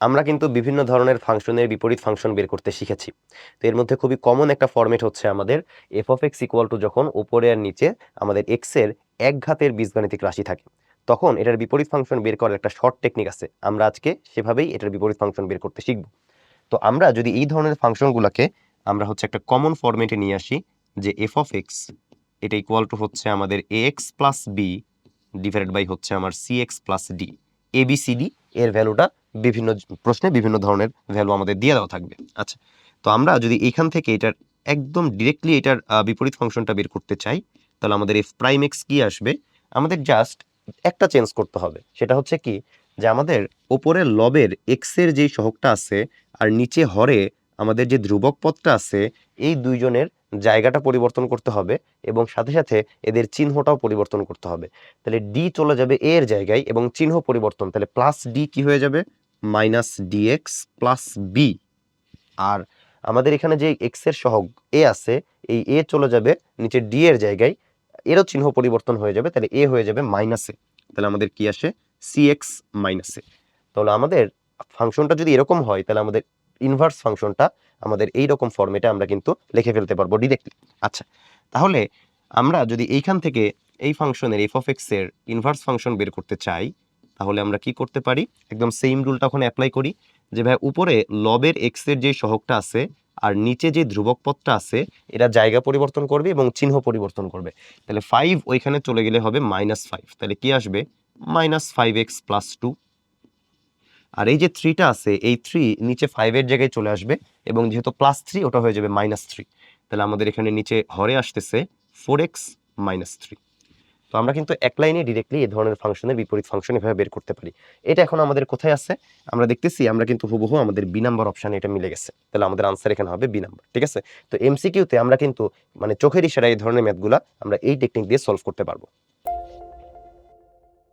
আমরা কিন্তু বিভিন্ন ধরনের ফাংশনের বিপরীত ফাংশন বের করতে শিখেছি। তো এর মধ্যে খুবই কমন একটা ফরম্যাট হচ্ছে আমাদের F of X equal to যখন উপরে আর নিচে আমাদের এক্সের এক ঘাতের বীজগাণিতিক রাশি থাকে, তখন এটার বিপরীত ফাংশন বের করার একটা শর্ট টেকনিক আছে। আমরা আজকে সেভাবেই এটার বিপরীত ফাংশন বের করতে শিখব। তো আমরা যদি এই ধরনের ফাংশনগুলোকে আমরা হচ্ছে একটা কমন ফরম্যাটে নিয়ে আসি, যে এফ অফ এক্স এটা ইকুয়াল টু হচ্ছে আমাদের A X plus B divided by হচ্ছে আমার C X plus D A B C D এর ভ্যালুটা বিভিন্ন প্রশ্নে বিভিন্ন ধরনের ভ্যালু আমাদের দিয়ে দেওয়া থাকবে। আচ্ছা তো আমরা যদি এইখান থেকে এটার একদম ডিরেক্টলি এটার বিপরীত ফাংশনটা বের করতে চাই, তাহলে আমাদের এফ প্রাইম এক্স কি আসবে? আমাদের জাস্ট একটা চেঞ্জ করতে হবে। সেটা হচ্ছে কি, যে আমাদের ওপরের লবের এক্সের যেই সহগটা আছে, আর নিচে হরে আমাদের যে ধ্রুবক পদটা আছে, এই দুইজনের জায়গাটা পরিবর্তন করতে হবে এবং সাথে সাথে এদের চিহ্নটাও পরিবর্তন করতে হবে। তাহলে ডি চলে যাবে এর জায়গায় এবং চিহ্ন পরিবর্তন, তাহলে প্লাস ডি কি হয়ে যাবে? মাইনাস ডিএক্স প্লাস বি আর আমাদের এখানে যে এক্সের সহগ এ আছে, এই এ চলে যাবে নিচে ডি এর জায়গায়, এরও চিহ্ন পরিবর্তন হয়ে যাবে, তাহলে এ হয়ে যাবে মাইনাসে তাহলে আমাদের কি আসে? সি এক্স মাইনাসে তাহলে আমাদের ফাংশনটা যদি এরকম হয়, তাহলে আমাদের ইনভার্স ফাংশনটা আমাদের এই রকম ফর্মেটে আমরা কিন্তু লিখে ফেলতে পারব ডিরেক্টলি আচ্ছা তাহলে আমরা যদি এইখান থেকে এই ফাংশনের এফ অফ এক্সের ইনভার্স ফাংশন বের করতে চাই তাহলে আমরা কি করতে পারি? একদম সেম রুলটা ওখানে অ্যাপ্লাই করি যে, ভাই, উপরে লবের এক্সের যে সহগটা আছে আর নিচে যে ধ্রুবক পদটা আছে এটা জায়গা পরিবর্তন করবে এবং চিহ্ন পরিবর্তন করবে। তাহলে ফাইভ ওইখানে চলে গেলে হবে মাইনাস ফাইভ তাহলে কি আসবে? Minus five x plus two আর এই যে থ্রিটা আছে, এই থ্রি নিচে ফাইভের জায়গায় চলে আসবে এবং যেহেতু প্লাস থ্রি ওটা হয়ে যাবে মাইনাস থ্রি তাহলে আমাদের এখানে নিচে হরে আসতেছে ফোর এক্স মাইনাস থ্রি তো আমরা কিন্তু এক লাইনে ডিরেক্টলি এই ধরনের ফাংশনের বিপরীত ফাংশন এভাবে বের করতে পারি। এটা এখন আমাদের কোথায় আছে? আমরা দেখতেছি, আমরা কিন্তু হুবহু আমাদের বি নাম্বার অপশানে এটা মিলে গেছে। তাহলে আমাদের আনসার এখানে হবে বি নাম্বার ঠিক আছে? তো এমসিকিউতে আমরা কিন্তু মানে চোখের ইশারা এই ধরনের ম্যাথগুলা আমরা এই টেকনিক দিয়ে সলভ করতে পারব।